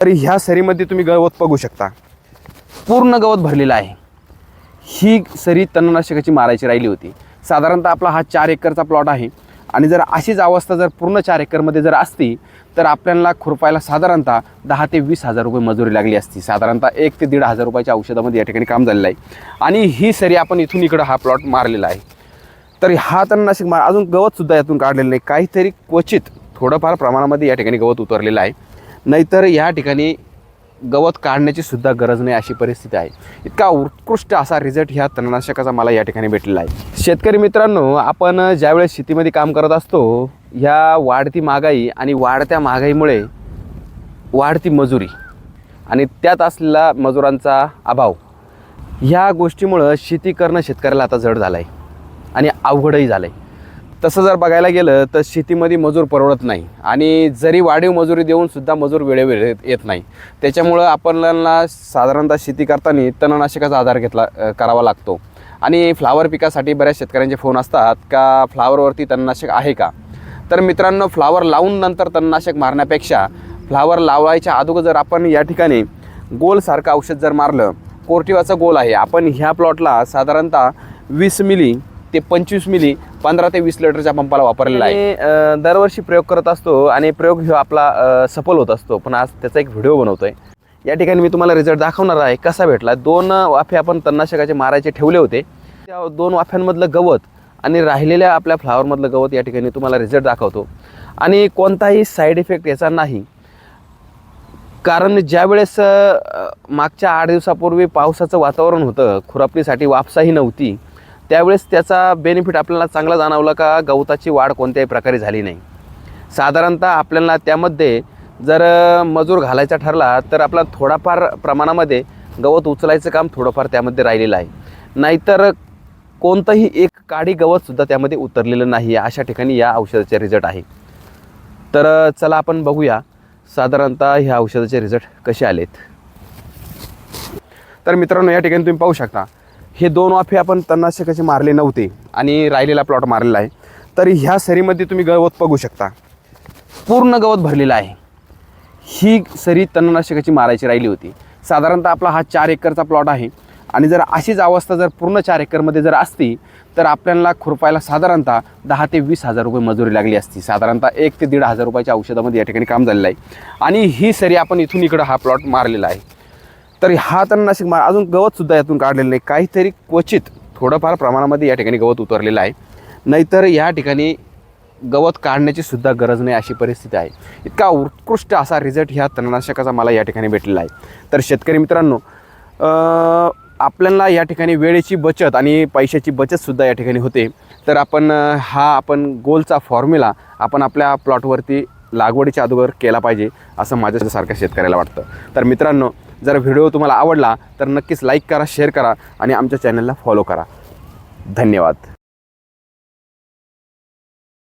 तर ह्या सरीमध्ये तुम्ही गवत बघू शकता. पूर्ण गवत भरलेलं आहे. ही सरी तणनाशकाची मारायची राहिली होती. साधारणतः आपला हा चार एकरचा प्लॉट आहे. आणि जर अशीच अवस्था जर पूर्ण चार एकरमध्ये जर असती तर आपल्याला खुरपायला साधारणतः दहा ते वीस हजार रुपये मजुरी लागली असती. साधारणतः एक ते दीड हजार रुपयाच्या औषधामध्ये या ठिकाणी काम झालेलं आहे. आणि ही सरी आपण इथून इकडं हा प्लॉट मारलेला आहे. तर हा तणनाशक मार अजून गवतसुद्धा यातून काढलेलं नाही. काहीतरी क्वचित थोडंफार प्रमाणामध्ये या ठिकाणी गवत उतरलेलं आहे. नाहीतर या ठिकाणी गवत काढण्याची सुद्धा गरज नाही अशी परिस्थिती आहे. इतका उत्कृष्ट असा रिझल्ट ह्या तणनाशकाचा मला या ठिकाणी भेटलेला आहे. शेतकरी मित्रांनो आपण ज्यावेळेस शेतीमध्ये काम करत असतो ह्या वाढती महागाई आणि वाढत्या महागाईमुळे वाढती मजुरी आणि त्यात असलेला मजुरांचा अभाव ह्या गोष्टीमुळं शेती करणं शेतकऱ्याला आता जड झालं आहे आणि अवघडही झालं आहे तसं जर बघायला गेलं तर शेतीमध्ये मजूर परवडत नाही. आणि जरी वाढीव मजुरी देऊन सुद्धा मजूर वेळेवेळी येत- नाही. त्याच्यामुळं आपल्याला साधारणतः शेती करताना तणनाशकाचा आधार घेतला करावा लागतो. आणि फ्लावर पिकासाठी बऱ्याच शेतकऱ्यांचे फोन असतात का फ्लावरवरती तणनाशक आहे का? तर मित्रांनो फ्लावर लावून नंतर तणनाशक मारण्यापेक्षा फ्लावर लावायच्या अगोदर जर आपण या ठिकाणी गोलसारखं औषध जर मारलं कोर्टिवाचा गोल आहे. आपण ह्या प्लॉटला साधारणतः वीस मिली ते पंचवीस मिली पंधरा ते वीस लिटरच्या पंपाला वापरलेला आहे. दरवर्षी प्रयोग करत असतो आणि प्रयोग ह्यो आपला सफल होत असतो. पण आज त्याचा एक व्हिडिओ बनवतोय. या ठिकाणी मी तुम्हाला रिझल्ट दाखवणार आहे. कसा भेटला? दोन वाफे आपण तणनाशकाचे मारायचे ठेवले होते. त्या दोन वाफ्यांमधलं गवत आणि राहिलेल्या आपल्या फ्लावरमधलं गवत या ठिकाणी तुम्हाला रिझल्ट दाखवतो. आणि कोणताही साईड इफेक्ट याचा नाही. कारण ज्यावेळेस मागच्या आठ दिवसापूर्वी पावसाचं वातावरण होतं खुरापणीसाठी वापसाही नव्हती. त्यावेळेस त्याचा बेनिफिट आपल्याला चांगला जाणवला का गवताची वाढ कोणत्याही प्रकारे झाली नाही. साधारणतः आपल्याला त्यामध्ये जर मजूर घालायचा ठरला तर आपला थोडाफार प्रमाणामध्ये गवत उचलायचं काम थोडंफार त्यामध्ये राहिलेलं आहे. नाहीतर कोणतंही एक काडी गवतसुद्धा त्यामध्ये उतरलेलं नाही अशा ठिकाणी या औषधाचे रिझल्ट आहे. तर चला आपण बघूया साधारणतः ह्या औषधाचे रिझल्ट कसे आलेत. तर मित्रांनो या ठिकाणी तुम्ही पाहू शकता हे दोन वाफे आपण तणनाशकाचे मारले नव्हते आणि राहिलेला प्लॉट मारलेला आहे. तर ह्या सरीमध्ये तुम्ही गवत बघू शकता. पूर्ण गवत भरलेलं आहे. ही सरी तणनाशकाची मारायची राहिली होती. साधारणतः आपला हा चार एकरचा प्लॉट आहे. आणि जर अशीच अवस्था जर पूर्ण चार एकरमध्ये जर असती तर आपल्याला खुरपायला साधारणतः दहा ते वीस हजार रुपये मजुरी लागली असती. साधारणतः एक ते दीड हजार रुपयाच्या औषधामध्ये या ठिकाणी काम झालेलं आहे. आणि ही सरी आपण इथून इकडं हा प्लॉट मारलेला आहे. तर हा तणनाशक मार अजून गवतसुद्धा यातून काढलेलं नाही. काहीतरी क्वचित थोडंफार प्रमाणामध्ये या ठिकाणी गवत उतरलेलं आहे. नाहीतर या ठिकाणी गवत काढण्याची सुद्धा गरज नाही अशी परिस्थिती आहे. इतका उत्कृष्ट असा रिझल्ट ह्या तणनाशकाचा मला या ठिकाणी भेटलेला आहे. तर शेतकरी मित्रांनो आपल्याला या ठिकाणी वेळेची बचत आणि पैशाची बचतसुद्धा या ठिकाणी होते. तर आपण हा आपण गोलचा फॉर्म्युला आपण आपल्या प्लॉटवरती लागवडीच्या अगोदर केला पाहिजे असं माझ्यासारख्या शेतकऱ्याला वाटतं. तर मित्रांनो जर व्हिडिओ तुम्हाला आवडला तर नक्कीच लाईक करा शेअर करा आणि आमच्या चॅनलला फॉलो करा. धन्यवाद.